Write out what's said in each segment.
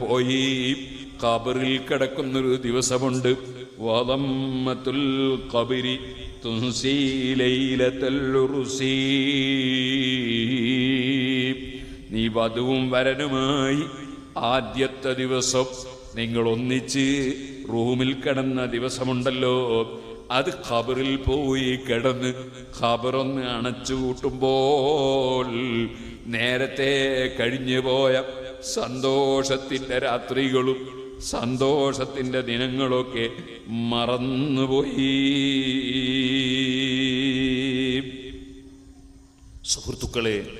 പോയി കബറിൽ കിടക്കുന്നൊരു ദിവസമുണ്ട്. വതമ്മത്തുൽ ഖബരി തുൻസി ലൈലത്തുൽ ഉറുസി നീ വധുവും വരനുമായി ആദ്യത്തെ ദിവസം നിങ്ങൾ ഒന്നിച്ച് റൂമിൽ കിടന്ന ദിവസമുണ്ടല്ലോ. അത് ഖബറിൽ പോയി കിടന്ന് ഖബറൊന്ന് അണച്ചു കൂട്ടുമ്പോൾ നേരത്തെ കഴിഞ്ഞു പോയ സന്തോഷത്തിന്റെ രാത്രികളും സന്തോഷത്തിന്റെ ദിനങ്ങളൊക്കെ മറന്നുപോയി. സുഹൃത്തുക്കളെ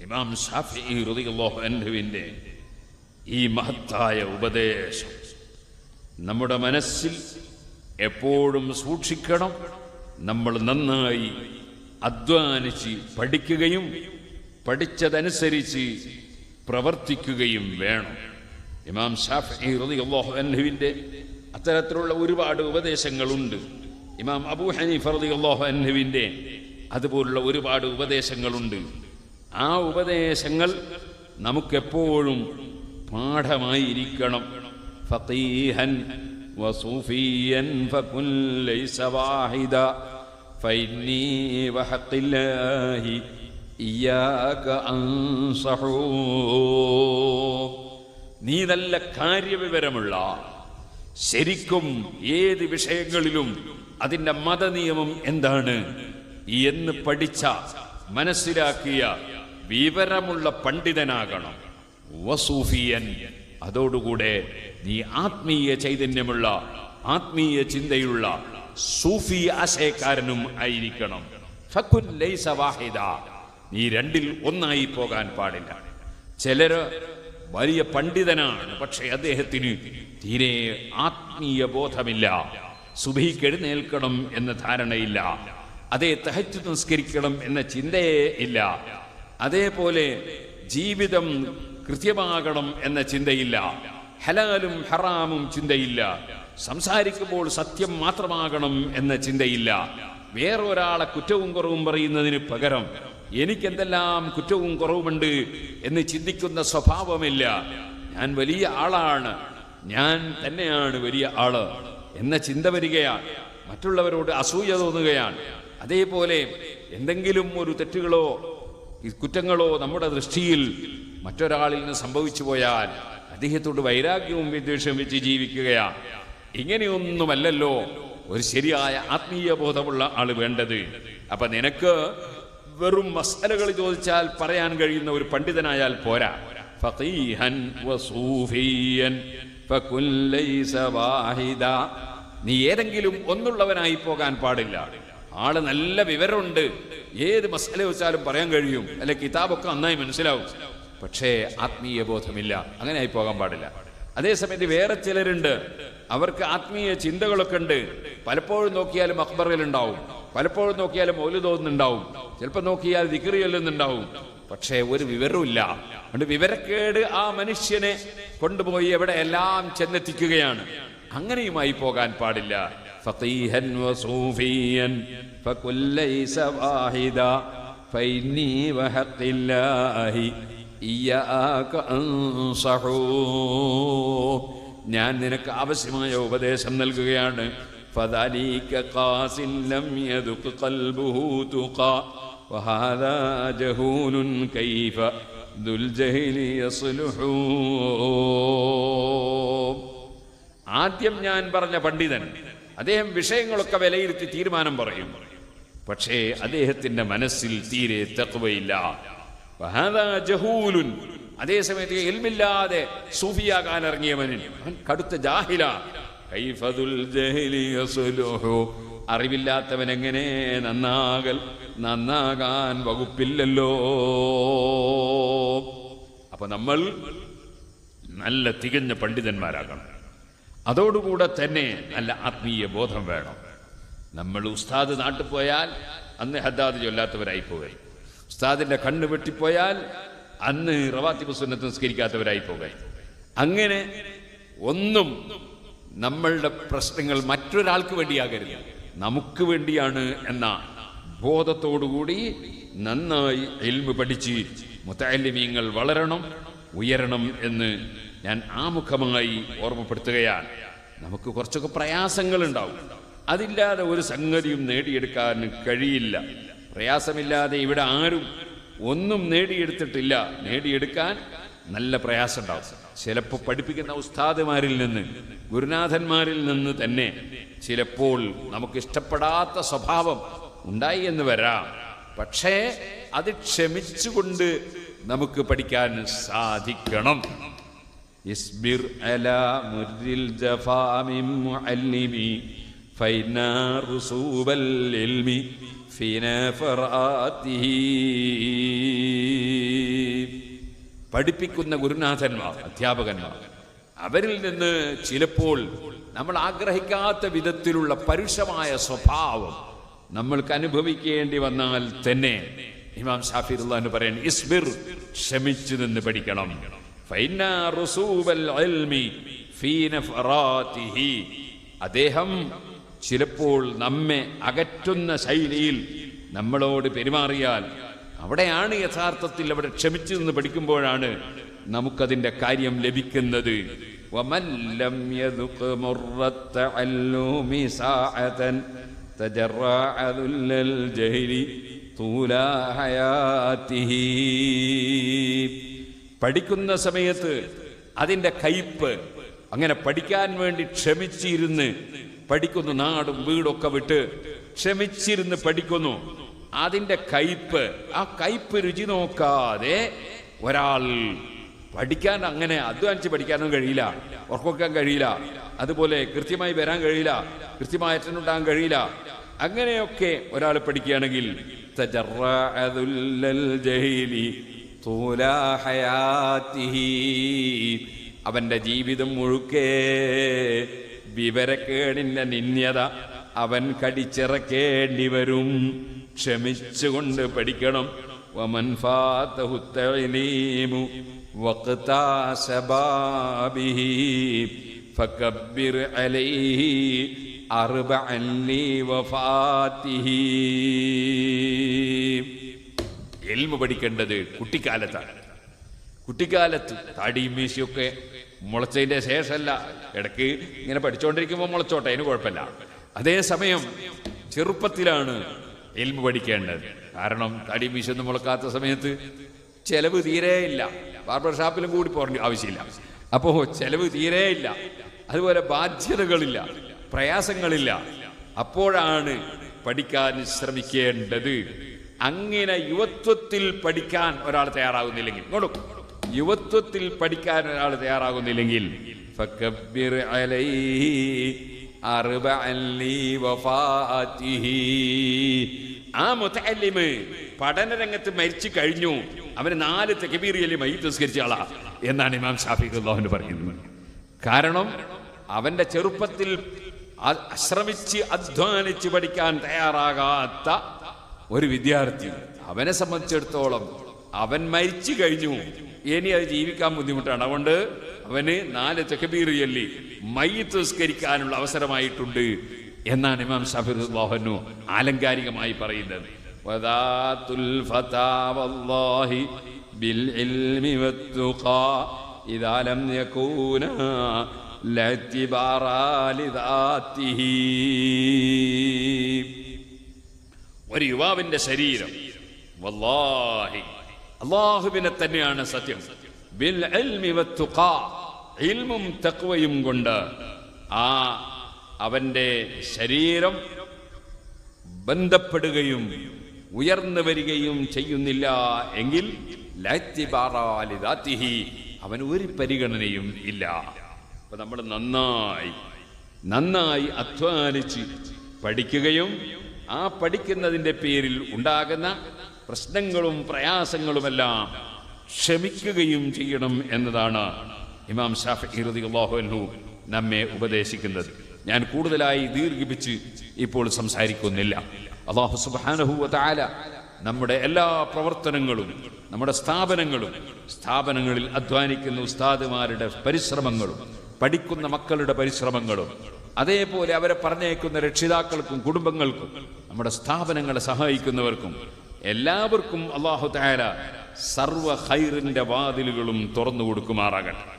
ഇമാം ഷാഫി റളിയല്ലാഹു അൻഹുവിന്റെ ഈ മഹത്തായ ഉപദേശം നമ്മുടെ മനസ്സിൽ എപ്പോഴും സൂക്ഷിക്കണം. നമ്മൾ നന്നായി അധ്വാനിച്ച് പഠിക്കുകയും പഠിച്ചതനുസരിച്ച് പ്രവർത്തിക്കുകയും വേണം ഇമാം ഷാഫി റളിയല്ലാഹു അൻഹുവിൻ്റെ അത്തരത്തിലുള്ള ഒരുപാട് ഉപദേശങ്ങളുണ്ട് ഇമാം അബൂ ഹനീഫ് റളിയല്ലാഹു അൻഹുവിൻ്റെ അതുപോലുള്ള ഒരുപാട് ഉപദേശങ്ങളുണ്ട് ആ ഉപദേശങ്ങൾ നമുക്കെപ്പോഴും പാഠമായിരിക്കണം ഫഖീഹൻ وصوفيا فكن ليس واحدا فإني وحق الله ഇയാക നീ നല്ല കാര്യവിവരമുള്ള ശരിക്കും ഏത് വിഷയങ്ങളിലും അതിന്റെ മതനിയമം എന്താണ്? എന്ന് പഠിച്ച മനസ്സിലാക്കിയ വിവരമുള്ള പണ്ഡിതനാകണം. വസൂഫിയൻ. അതോടുകൂടെ നീ ആത്മീയ ചൈതന്യമുള്ള ആത്മീയ ചിന്തയുള്ള സൂഫി ആശയക്കാരനും ആയിരിക്കണം. ഫക്കുൽ ലൈസ വാഹിദ. നീ രണ്ടിൽ ഒന്നായി പോകാൻ പാടില്ല. ചിലര് വലിയ പണ്ഡിതനാണ് പക്ഷെ അദ്ദേഹത്തിന് തീരെ ആത്മീയ ബോധമില്ല. സുബഹിക്ക് എഴുന്നേൽക്കണം എന്ന ധാരണയില്ല. അതേ തഹച്ചു നിസ്കരിക്കണം എന്ന ചിന്തയേ ഇല്ല. അതേപോലെ ജീവിതം കൃത്യമാകണം എന്ന ചിന്തയില്ല. ഹലാലും ഹറാമും ചിന്തയില്ല. സംസാരിക്കുമ്പോൾ സത്യം മാത്രമാകണം എന്ന ചിന്തയില്ല. വേറൊരാളെ കുറ്റവും കുറവും പറയുന്നതിന് പകരം എനിക്കെന്തെല്ലാം കുറ്റവും കുറവുമുണ്ട് എന്ന് ചിന്തിക്കുന്ന സ്വഭാവമില്ല. ഞാൻ വലിയ ആളാണ്. ഞാൻ തന്നെയാണ് വലിയ ആൾ എന്ന ചിന്ത വരികയാണ് മറ്റുള്ളവരോട് അസൂയ തോന്നുകയാണ്. അതേപോലെ എന്തെങ്കിലും ഒരു തെറ്റുകളോ കുറ്റങ്ങളോ നമ്മുടെ ദൃഷ്ടിയിൽ മറ്റൊരാളിൽ നിന്ന് സംഭവിച്ചു പോയാൽ അദ്ദേഹത്തോട് വൈരാഗ്യവും വിദ്വേഷവും വെച്ച് ജീവിക്കുകയാണ് ഇങ്ങനെയൊന്നുമല്ലല്ലോ ഒരു ശരിയായ ആത്മീയ ബോധമുള്ള ആൾ വേണ്ടത്. അപ്പൊ നിനക്ക് വെറും മസാലകൾ ചോദിച്ചാൽ പറയാൻ കഴിയുന്ന ഒരു പണ്ഡിതനായാൽ പോരാ. ഫഖീഹൻ വസൂഫിയൻ ഫകുൻ ലൈസ വാഹിദ. നീ ഏതെങ്കിലും ഒന്നുള്ളവനായി പോകാൻ പാടില്ല. ആൾ നല്ല വിവരമുണ്ട്. ഏത് മസാല വെച്ചാലും പറയാൻ കഴിയും. അല്ലെ കിതാബൊക്കെ നന്നായി മനസ്സിലാവും. പക്ഷേ ആത്മീയ ബോധമില്ല. അങ്ങനെ ആയി പോകാൻ പാടില്ല. അതേസമയത്ത് വേറെ ചിലരുണ്ട്. അവർക്ക് ആത്മീയ ചിന്തകളൊക്കെ ഉണ്ട്. പലപ്പോഴും നോക്കിയാലും അക്ബറിലുണ്ടാവും. പലപ്പോഴും നോക്കിയാലും മൗലിതോന്നുണ്ടാവും ചിലപ്പോൾ നോക്കിയാൽ ദിക്റി ചൊല്ലുന്നുണ്ടാവും പക്ഷേ ഒരു വിവരവുമില്ല അതുകൊണ്ട് വിവരക്കേട് ആ മനുഷ്യനെ കൊണ്ടുപോയി എവിടെ എല്ലാം ചെന്നെത്തിക്കുകയാണ് അങ്ങനെയുമായി പോകാൻ പാടില്ല فقيها وصوفيا فكن ليس واحدا فإني وحق الله إياك أنصح ഞാൻ നിനക്ക് ആവശ്യമായ ഉപദേശം നൽകുകയാണ് فذلك قاس لم يذق قلبه تقى وهذا جهول كيف ذو الجهل يصلح ആദ്യം ഞാൻ പറഞ്ഞ പണ്ഡിതൻ അദ്ദേഹം വിഷയങ്ങളൊക്കെ വിലയിരുത്തി തീരുമാനം പറയും പക്ഷേ അദ്ദേഹത്തിന്റെ മനസ്സിൽ തീരെ തത്വയില്ല ജഹൂലുൻ അതേസമയത്ത് എൽമില്ലാതെ സൂഫിയാകാൻ ഇറങ്ങിയവന് അവൻ കടുത്ത ജാഹില കൈഫതുൽ ജഹലി യസ്ലുഹു. അറിവില്ലാത്തവൻ എങ്ങനെ നന്നാകൽ നന്നാകാൻ വകുപ്പില്ലല്ലോ? അപ്പൊ നമ്മൾ നല്ല തികഞ്ഞ പണ്ഡിതന്മാരാകണം. അതോടുകൂടെ തന്നെ നല്ല ആത്മീയ ബോധം വേണം. നമ്മൾ ഉസ്താദ് നാട്ടിൽ പോയാൽ അന്ന് ഹദ്ദാദ് ചൊല്ലാത്തവരായി പോകൽ ഉസ്താദിന്റെ കണ്ണ് വെട്ടിപ്പോയാൽ അന്ന് റവാത്തിബ് സുന്നത്ത് നിസ്കരിക്കാത്തവരായി പോകൽ അങ്ങനെ ഒന്നും നമ്മളുടെ പ്രശ്നങ്ങൾ മറ്റൊരാൾക്ക് വേണ്ടിയാകരുത്. നമുക്ക് വേണ്ടിയാണ് എന്ന ബോധത്തോടുകൂടി നന്നായി എൽമ് പഠിച്ച് മുത്തലിമീങ്ങൾ വളരണം ഉയരണം എന്ന് ഞാൻ ആമുഖമായി ഓർമ്മപ്പെടുത്തുകയാണ്. നമുക്ക് കുറച്ചൊക്കെ പ്രയാസങ്ങൾ ഉണ്ടാവും അതില്ലാതെ ഒരു സംഗതിയും നേടിയെടുക്കാൻ കഴിയില്ല. പ്രയാസമില്ലാതെ ഇവിടെ ആരും ഒന്നും നേടിയെടുത്തിട്ടില്ല. നേടിയെടുക്കാൻ നല്ല പ്രയാസമുണ്ടാവും. ചിലപ്പോൾ പഠിപ്പിക്കുന്ന ഉസ്താദിമാരിൽ നിന്ന് ഗുരുനാഥന്മാരിൽ നിന്ന് തന്നെ ചിലപ്പോൾ നമുക്ക് ഇഷ്ടപ്പെടാത്ത സ്വഭാവം ഉണ്ടായി എന്ന് വരാം. പക്ഷേ അത് ക്ഷമിച്ചുകൊണ്ട് നമുക്ക് പഠിക്കാൻ സാധിക്കണം. ഇസ്ബിർ അല മുരിൽ ജഫാമി ഇൽമി പഠിപ്പിക്കുന്ന ഗുരുനാഥന്മാർ അധ്യാപകന്മാർ അവരിൽ നിന്ന് ചിലപ്പോൾ നമ്മൾ ആഗ്രഹിക്കാത്ത വിധത്തിലുള്ള പരുഷമായ സ്വഭാവം നമ്മൾക്ക് അനുഭവിക്കേണ്ടി വന്നാൽ തന്നെ ഇമാം ഷാഫിറുല്ലാന്ന് പറയാൻ ഇസ്ബിർ ക്ഷമിച്ചു നിന്ന് പഠിക്കണം. അദ്ദേഹം ചിലപ്പോൾ നമ്മെ അകറ്റുന്ന ശൈലിയിൽ നമ്മളോട് പെരുമാറിയാൽ അവിടെയാണ് യഥാർത്ഥത്തിൽ അവിടെ ക്ഷമിച്ചു നിന്ന് പഠിക്കുമ്പോഴാണ് നമുക്കതിന്റെ കാര്യം ലഭിക്കുന്നത്. പഠിക്കുന്ന സമയത്ത് അതിന്റെ കയ്പ് അങ്ങനെ പഠിക്കാൻ വേണ്ടി ക്ഷമിച്ചിരുന്ന് പഠിക്കുന്നു നാടും വീടൊക്കെ വിട്ട് ക്ഷമിച്ചിരുന്ന് പഠിക്കുന്നു. അതിന്റെ കയ്പ് ആ കയ്പ് രുചി നോക്കാതെ ഒരാൾ പഠിക്കാൻ അങ്ങനെ അധ്വാനിച്ച് പഠിക്കാനൊന്നും കഴിയില്ല. ഉറക്കൊക്കാൻ കഴിയില്ല. അതുപോലെ കൃത്യമായി വരാൻ കഴിയില്ല. കൃത്യമായി അറ്റനുണ്ടാകാൻ കഴിയില്ല. അങ്ങനെയൊക്കെ ഒരാൾ പഠിക്കുകയാണെങ്കിൽ. അവന്റെ ജീവിതം മുഴുക്കേ വിവരക്കേടിന്റെ നിന്യത അവൻ കടിച്ചിറക്കേണ്ടി വരും. ക്ഷമിച്ചുകൊണ്ട് പഠിക്കണം. എൽമ പഠിക്കേണ്ടത് കുട്ടിക്കാലത്താണ്. കുട്ടിക്കാലത്ത് താടിയും മീശിയൊക്കെ മുളച്ചതിന്റെ ശേഷമല്ല. ഇടയ്ക്ക് ഇങ്ങനെ പഠിച്ചുകൊണ്ടിരിക്കുമ്പോൾ മുളച്ചോട്ടെ അതിന് കുഴപ്പമില്ല. അതേസമയം ചെറുപ്പത്തിലാണ് എൽമ പഠിക്കേണ്ടത്. കാരണം തടി മീശൊന്നും മുളക്കാത്ത സമയത്ത് ചെലവ് തീരെയില്ല ബാർബർ ഷാപ്പിലും കൂടി പോകേണ്ട ആവശ്യമില്ല. അപ്പോ ചെലവ് തീരെയില്ല അതുപോലെ ബാധ്യതകളില്ല. പ്രയാസങ്ങളില്ല. അപ്പോഴാണ് പഠിക്കാൻ ശ്രമിക്കേണ്ടത്. അങ്ങനെ യുവത്വത്തിൽ പഠിക്കാൻ ഒരാൾ തയ്യാറാകുന്നില്ലെങ്കിൽ നോടും യുവത്വത്തിൽ പഠിക്കാൻ ഒരാൾ തയ്യാറാകുന്നില്ലെങ്കിൽ ലിവഫാത്തിഹി. ആ മുത്തല്ലിമ് പഠനരംഗത്ത് മരിച്ചു കഴിഞ്ഞു. അവന് നാല് തെക്കബീറിയല്ലേ മൈ തസ്കരിച്ച ആളാ എന്നാണ് ഇമാം ഷാഫി പറയുന്നത്. കാരണം അവന്റെ ചെറുപ്പത്തിൽ ശ്രമിച്ച് അധ്വാനിച്ച് പഠിക്കാൻ തയ്യാറാകാത്ത ഒരു വിദ്യാർത്ഥി. അവനെ സംബന്ധിച്ചിടത്തോളം അവൻ മരിച്ചു കഴിഞ്ഞു. ഇനി അത് ജീവിക്കാൻ ബുദ്ധിമുട്ടാണ്. അതുകൊണ്ട് അവന് നാല് തെക്കബീറിയല്ലി മയ്യത്ത് തസ്കരിക്കാനുള്ള അവസരമായിട്ടുണ്ട്. എന്നാണ് ഇമാം ഷഫിറുല്ലാഹനു ആലങ്കാരികമായി പറയുന്നത് ഒരു യുവാവിന്റെ ശരീരം വല്ലാഹി അള്ളാഹുവിനെ തന്നെയാണ് സത്യം ബിൽ. ഇൽമും തക്വയും കൊണ്ട് ആ അവന്റെ ശരീരം ബന്ധപ്പെടുകയും ഉയർന്നു വരികയും ചെയ്യുന്നില്ല എങ്കിൽ അവൻ ഒരു പരിഗണനയും ഇല്ല. അപ്പൊ നമ്മൾ നന്നായി നന്നായി അധ്വാനിച്ച് പഠിക്കുകയും ആ പഠിക്കുന്നതിന്റെ പേരിൽ ഉണ്ടാകുന്ന പ്രശ്നങ്ങളും പ്രയാസങ്ങളുമെല്ലാം ക്ഷമിക്കുകയും ചെയ്യണം എന്നതാണ് ഇമാം ഷാഫി റളിയല്ലാഹു നമ്മെ ഉപദേശിക്കുന്നത്. ഞാൻ കൂടുതലായി ദീർഘിപ്പിച്ച് ഇപ്പോൾ സംസാരിക്കുന്നില്ല. അള്ളാഹു സുബ്ഹാനഹു വ നമ്മുടെ എല്ലാ പ്രവർത്തനങ്ങളും നമ്മുടെ സ്ഥാപനങ്ങളും സ്ഥാപനങ്ങളിൽ അധ്വാനിക്കുന്ന ഉസ്താദുമാരുടെ പരിശ്രമങ്ങളും പഠിക്കുന്ന മക്കളുടെ പരിശ്രമങ്ങളും അതേപോലെ അവരെ പറഞ്ഞേക്കുന്ന രക്ഷിതാക്കൾക്കും കുടുംബങ്ങൾക്കും നമ്മുടെ സ്ഥാപനങ്ങളെ സഹായിക്കുന്നവർക്കും എല്ലാവർക്കും അള്ളാഹു താര സർവ ഹൈറിന്റെ വാതിലുകളും തുറന്നു കൊടുക്കുമാറാകട്ടെ.